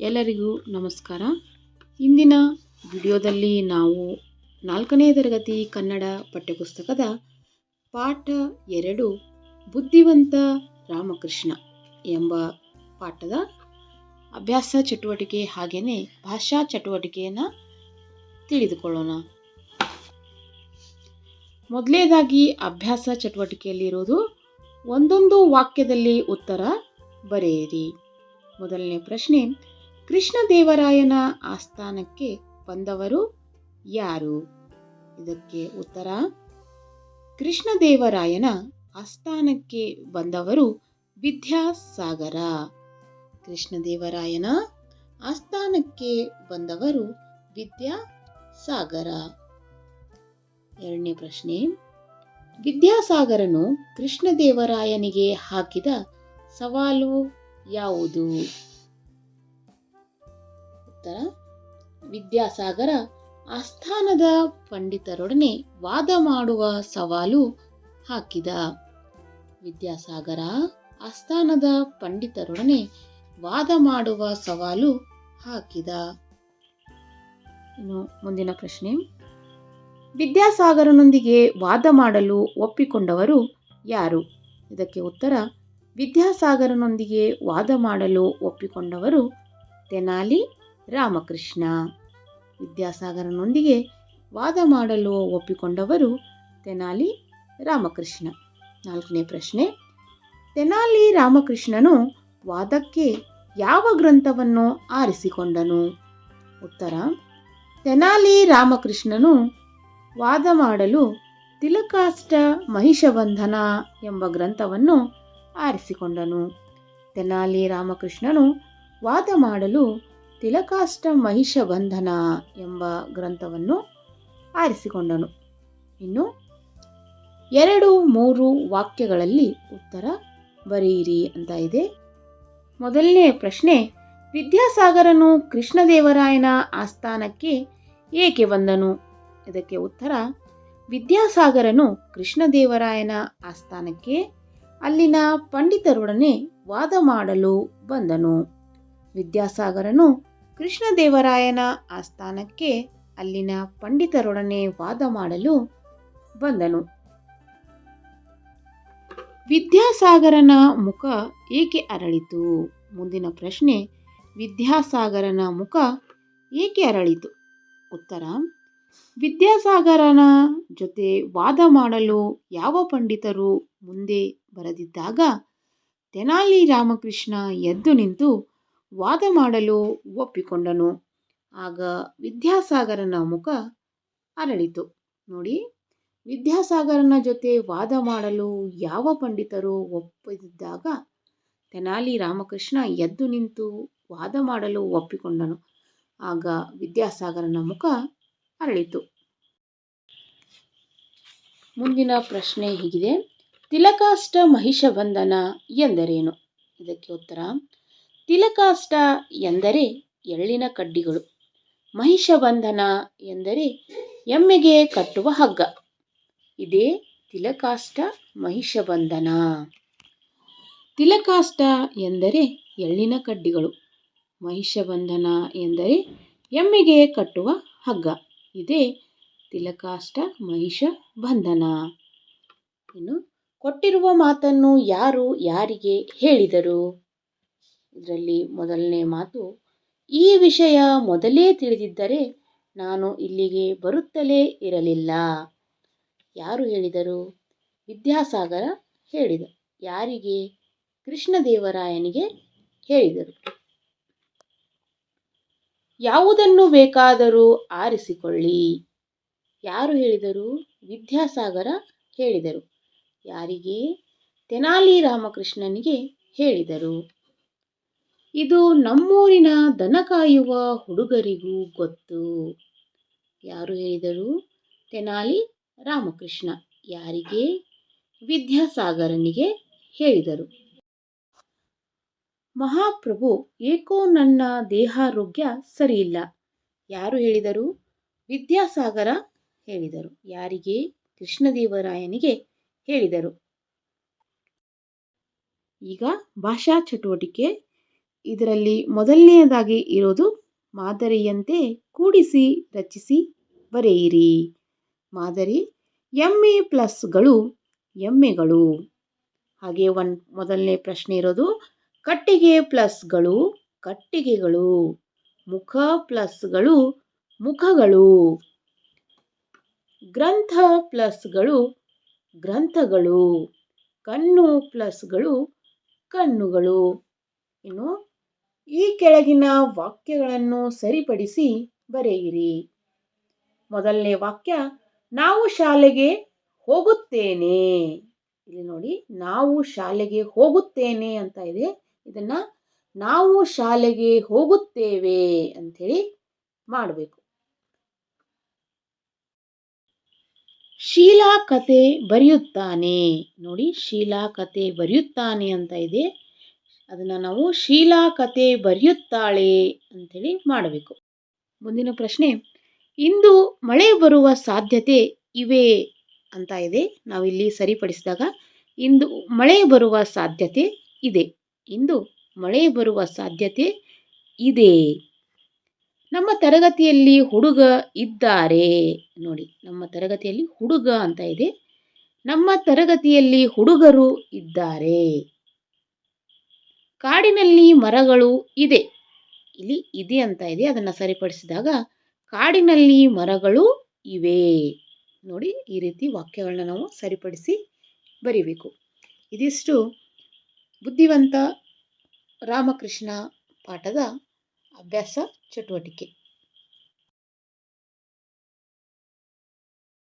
ಎಲ್ಲರಿಗೂ ನಮಸ್ಕಾರ. ಇಂದಿನ ವಿಡಿಯೋದಲ್ಲಿ ನಾವು ನಾಲ್ಕನೇ ತರಗತಿ ಕನ್ನಡ ಪಠ್ಯಪುಸ್ತಕದ ಪಾಠ ಎರಡು, ಬುದ್ಧಿವಂತ ರಾಮಕೃಷ್ಣ ಎಂಬ ಪಾಠದ ಅಭ್ಯಾಸ ಚಟುವಟಿಕೆ ಹಾಗೆಯೇ ಭಾಷಾ ಚಟುವಟಿಕೆಯನ್ನು ತಿಳಿದುಕೊಳ್ಳೋಣ. ಮೊದಲನೇದಾಗಿ ಅಭ್ಯಾಸ ಚಟುವಟಿಕೆಯಲ್ಲಿರೋದು, ಒಂದೊಂದು ವಾಕ್ಯದಲ್ಲಿ ಉತ್ತರ ಬರೆಯಿರಿ. ಮೊದಲನೇ ಪ್ರಶ್ನೆ ಕೃಷ್ಣದೇವರಾಯನ ಆಸ್ಥಾನಕ್ಕೆ ಬಂದವರು ಯಾರು? ಇದಕ್ಕೆ ಉತ್ತರ, ಕೃಷ್ಣದೇವರಾಯನ ಆಸ್ಥಾನಕ್ಕೆ ಬಂದವರು ವಿದ್ಯಾಸಾಗರ. ಕೃಷ್ಣದೇವರಾಯನ ಆಸ್ಥಾನಕ್ಕೆ ಬಂದವರು ವಿದ್ಯಾಸಾಗರ. ಎರಡನೇ ಪ್ರಶ್ನೆ, ವಿದ್ಯಾಸಾಗರನು ಕೃಷ್ಣದೇವರಾಯನಿಗೆ ಹಾಕಿದ ಸವಾಲು ಯಾವುದು? ಉತ್ತರ ವಿದ್ಯಾಸಾಗರ ಆಸ್ಥಾನದ ಪಂಡಿತರೊಡನೆ ವಾದ ಮಾಡುವ ಸವಾಲು ಹಾಕಿದ. ವಿದ್ಯಾಸಾಗರ ಆಸ್ಥಾನದ ಪಂಡಿತರೊಡನೆ ವಾದ ಮಾಡುವ ಸವಾಲು ಹಾಕಿದ. ಇನ್ನು ಮುಂದಿನ ಪ್ರಶ್ನೆ. ವಿದ್ಯಾಸಾಗರನೊಂದಿಗೆ ವಾದ ಮಾಡಲು ಒಪ್ಪಿಕೊಂಡವರು ಯಾರು? ಇದಕ್ಕೆ ಉತ್ತರ, ವಿದ್ಯಾಸಾಗರನೊಂದಿಗೆ ವಾದ ಮಾಡಲು ಒಪ್ಪಿಕೊಂಡವರು ತೆನಾಲಿ ರಾಮಕೃಷ್ಣ. ವಿದ್ಯಾಸಾಗರನೊಂದಿಗೆ ವಾದ ಮಾಡಲು ಒಪ್ಪಿಕೊಂಡವರು ತೆನಾಲಿ ರಾಮಕೃಷ್ಣ. ನಾಲ್ಕನೇ ಪ್ರಶ್ನೆ, ತೆನಾಲಿ ರಾಮಕೃಷ್ಣನು ವಾದಕ್ಕೆ ಯಾವ ಗ್ರಂಥವನ್ನು ಆರಿಸಿಕೊಂಡನು? ಉತ್ತರ, ತೆನಾಲಿ ರಾಮಕೃಷ್ಣನು ವಾದ ಮಾಡಲು ತಿಲಕಾಷ್ಟ ಮಹಿಷಬಂಧನ ಎಂಬ ಗ್ರಂಥವನ್ನು ಆರಿಸಿಕೊಂಡನು. ತೆನಾಲಿ ರಾಮಕೃಷ್ಣನು ವಾದ ಮಾಡಲು ತಿಲಕಾಷ್ಟ ಮಹಿಷಬಂಧನ ಎಂಬ ಗ್ರಂಥವನ್ನು ಆರಿಸಿಕೊಂಡನು. ಇನ್ನು ಎರಡು ಮೂರು ವಾಕ್ಯಗಳಲ್ಲಿ ಉತ್ತರ ಬರೆಯಿರಿ ಅಂತ ಇದೆ. ಮೊದಲನೇ ಪ್ರಶ್ನೆ, ವಿದ್ಯಾಸಾಗರನು ಕೃಷ್ಣದೇವರಾಯನ ಆಸ್ಥಾನಕ್ಕೆ ಏಕೆ ಬಂದನು? ಇದಕ್ಕೆ ಉತ್ತರ, ವಿದ್ಯಾಸಾಗರನು ಕೃಷ್ಣದೇವರಾಯನ ಆಸ್ಥಾನಕ್ಕೆ ಅಲ್ಲಿನ ಪಂಡಿತರೊಡನೆ ವಾದ ಮಾಡಲು ಬಂದನು. ವಿದ್ಯಾಸಾಗರನು ಕೃಷ್ಣದೇವರಾಯನ ಆಸ್ಥಾನಕ್ಕೆ ಅಲ್ಲಿನ ಪಂಡಿತರೊಡನೆ ವಾದ ಮಾಡಲು ಬಂದನು. ವಿದ್ಯಾಸಾಗರನ ಮುಖ ಏಕೆ ಅರಳಿತು? ಮುಂದಿನ ಪ್ರಶ್ನೆ, ವಿದ್ಯಾಸಾಗರನ ಮುಖ ಏಕೆ ಅರಳಿತು? ಉತ್ತರ, ವಿದ್ಯಾಸಾಗರನ ಜೊತೆ ವಾದ ಮಾಡಲು ಯಾವ ಪಂಡಿತರು ಮುಂದೆ ಬರದಿದ್ದಾಗ, ತೆನಾಲಿ ರಾಮಕೃಷ್ಣ ಎದ್ದು ನಿಂತು ವಾದ ಮಾಡಲು ಒಪ್ಪಿಕೊಂಡನು. ಆಗ ವಿದ್ಯಾಸಾಗರನ ಮುಖ ಅರಳಿತು. ನೋಡಿ, ವಿದ್ಯಾಸಾಗರನ ಜೊತೆ ವಾದ ಮಾಡಲು ಯಾವ ಪಂಡಿತರು ಒಪ್ಪದಿದ್ದಾಗ ತೆನಾಲಿ ರಾಮಕೃಷ್ಣ ಎದ್ದು ನಿಂತು ವಾದ ಮಾಡಲು ಒಪ್ಪಿಕೊಂಡನು. ಆಗ ವಿದ್ಯಾಸಾಗರನ ಮುಖ ಅರಳಿತು. ಮುಂದಿನ ಪ್ರಶ್ನೆ ಹೀಗಿದೆ. ತಿಲಕಾಷ್ಟ ಮಹಿಷ ಬಂಧನ ಎಂದರೇನು? ಇದಕ್ಕೆ ಉತ್ತರ ತಿಲಕಾಷ್ಟ ಎಂದರೆ ಎಳ್ಳಿನ ಕಡ್ಡಿಗಳು, ಮಹಿಷಬಂಧನ ಎಂದರೆ ಎಮ್ಮೆಗೆ ಕಟ್ಟುವ ಹಗ್ಗ. ಇದೇ ತಿಲಕಾಷ್ಟ ಮಹಿಷಬಂಧನ. ತಿಲಕಾಷ್ಟ ಎಂದರೆ ಎಳ್ಳಿನ ಕಡ್ಡಿಗಳು, ಮಹಿಷಬಂಧನ ಎಂದರೆ ಎಮ್ಮೆಗೆ ಕಟ್ಟುವ ಹಗ್ಗ. ಇದೇ ತಿಲಕಾಷ್ಟ ಮಹಿಷ ಬಂಧನ ಇನ್ನು ಕೊಟ್ಟಿರುವ ಮಾತನ್ನು ಯಾರು ಯಾರಿಗೆ ಹೇಳಿದರು? ಇದರಲ್ಲಿ ಮೊದಲನೇ ಮಾತು, ಈ ವಿಷಯ ಮೊದಲೇ ತಿಳಿದಿದ್ದರೆ ನಾನು ಇಲ್ಲಿಗೆ ಬರುತ್ತಲೇ ಇರಲಿಲ್ಲ. ಯಾರು ಹೇಳಿದರು? ವಿದ್ಯಾಸಾಗರ ಹೇಳಿದ. ಯಾರಿಗೆ? ಕೃಷ್ಣದೇವರಾಯನಿಗೆ ಹೇಳಿದರು. ಯಾವುದನ್ನು ಬೇಕಾದರೂ ಆರಿಸಿಕೊಳ್ಳಿ. ಯಾರು ಹೇಳಿದರು? ವಿದ್ಯಾಸಾಗರ ಹೇಳಿದರು. ಯಾರಿಗೆ? ತೆನಾಲಿ ರಾಮಕೃಷ್ಣನಿಗೆ ಹೇಳಿದರು. ಇದು ನಮ್ಮೂರಿನ ದನ ಕಾಯುವ ಹುಡುಗರಿಗೂ ಗೊತ್ತು. ಯಾರು ಹೇಳಿದರು? ತೆನಾಲಿ ರಾಮಕೃಷ್ಣ. ಯಾರಿಗೆ? ವಿದ್ಯಾಸಾಗರನಿಗೆ ಹೇಳಿದರು. ಮಹಾಪ್ರಭು, ಏಕೋ ನನ್ನ ದೇಹಾರೋಗ್ಯ ಸರಿಯಿಲ್ಲ. ಯಾರು ಹೇಳಿದರು? ವಿದ್ಯಾಸಾಗರ ಹೇಳಿದರು. ಯಾರಿಗೆ? ಕೃಷ್ಣದೇವರಾಯನಿಗೆ ಹೇಳಿದರು. ಈಗ ಭಾಷಾ ಚಟುವಟಿಕೆ. ಇದರಲ್ಲಿ ಮೊದಲನೆಯದಾಗಿ ಇರೋದು ಮಾದರಿಯಂತೆ ಕೂಡಿಸಿ ರಚಿಸಿ ಬರೆಯಿರಿ. ಮಾದರಿ ಎಮ್ಮೆ ಪ್ಲಸ್ಗಳು ಎಮ್ಮೆಗಳು. ಹಾಗೆ ಒನ್ ಮೊದಲನೇ ಪ್ರಶ್ನೆ ಇರೋದು, ಕಟ್ಟಿಗೆ ಪ್ಲಸ್ಗಳು ಕಟ್ಟಿಗೆಗಳು, ಮುಖ ಪ್ಲಸ್ಗಳು ಮುಖಗಳು. ಗ್ರಂಥ ಪ್ಲಸ್ಗಳು ಗ್ರಂಥಗಳು. ಕಣ್ಣು ಪ್ಲಸ್ಗಳು ಕಣ್ಣುಗಳು. ಇನ್ನು ಈ ಕೆಳಗಿನ ವಾಕ್ಯಗಳನ್ನು ಸರಿಪಡಿಸಿ ಬರೆಯಿರಿ. ಮೊದಲನೇ ವಾಕ್ಯ, ನಾವು ಶಾಲೆಗೆ ಹೋಗುತ್ತೇನೆ. ಇಲ್ಲಿ ನೋಡಿ, ನಾವು ಶಾಲೆಗೆ ಹೋಗುತ್ತೇನೆ ಅಂತ ಇದೆ. ಇದನ್ನ ನಾವು ಶಾಲೆಗೆ ಹೋಗುತ್ತೇವೆ ಅಂಥೇಳಿ ಮಾಡಬೇಕು. ಶೀಲಾ ಕತೆ ಬರೆಯುತ್ತಾನೆ. ನೋಡಿ, ಶೀಲಾ ಕತೆ ಬರೆಯುತ್ತಾನೆ ಅಂತ ಇದೆ. ಅದನ್ನು ನಾವು ಶೀಲಾ ಕತೆ ಬರೆಯುತ್ತಾಳೆ ಅಂಥೇಳಿ ಮಾಡಬೇಕು. ಮುಂದಿನ ಪ್ರಶ್ನೆ, ಇಂದು ಮಳೆ ಬರುವ ಸಾಧ್ಯತೆ ಇವೆ ಅಂತ ಇದೆ. ನಾವಿಲ್ಲಿ ಸರಿಪಡಿಸಿದಾಗ, ಇಂದು ಮಳೆ ಬರುವ ಸಾಧ್ಯತೆ ಇದೆ. ಇಂದು ಮಳೆ ಬರುವ ಸಾಧ್ಯತೆ ಇದೆ. ನಮ್ಮ ತರಗತಿಯಲ್ಲಿ ಹುಡುಗ ಇದ್ದಾರೆ. ನೋಡಿ, ನಮ್ಮ ತರಗತಿಯಲ್ಲಿ ಹುಡುಗ ಅಂತ ಇದೆ. ನಮ್ಮ ತರಗತಿಯಲ್ಲಿ ಹುಡುಗರು ಇದ್ದಾರೆ. ಕಾಡಿನಲ್ಲಿ ಮರಗಳು ಇದೆ. ಇಲ್ಲಿ ಇದೆ ಅಂತ ಇದೆ. ಅದನ್ನು ಸರಿಪಡಿಸಿದಾಗ ಕಾಡಿನಲ್ಲಿ ಮರಗಳು ಇವೆ. ನೋಡಿ ಈ ರೀತಿ ವಾಕ್ಯಗಳನ್ನ ನಾವು ಸರಿಪಡಿಸಿ ಬರೀಬೇಕು. ಇದಿಷ್ಟು ಬುದ್ಧಿವಂತ ರಾಮಕೃಷ್ಣ ಪಾಠದ ಅಭ್ಯಾಸ ಚಟುವಟಿಕೆ.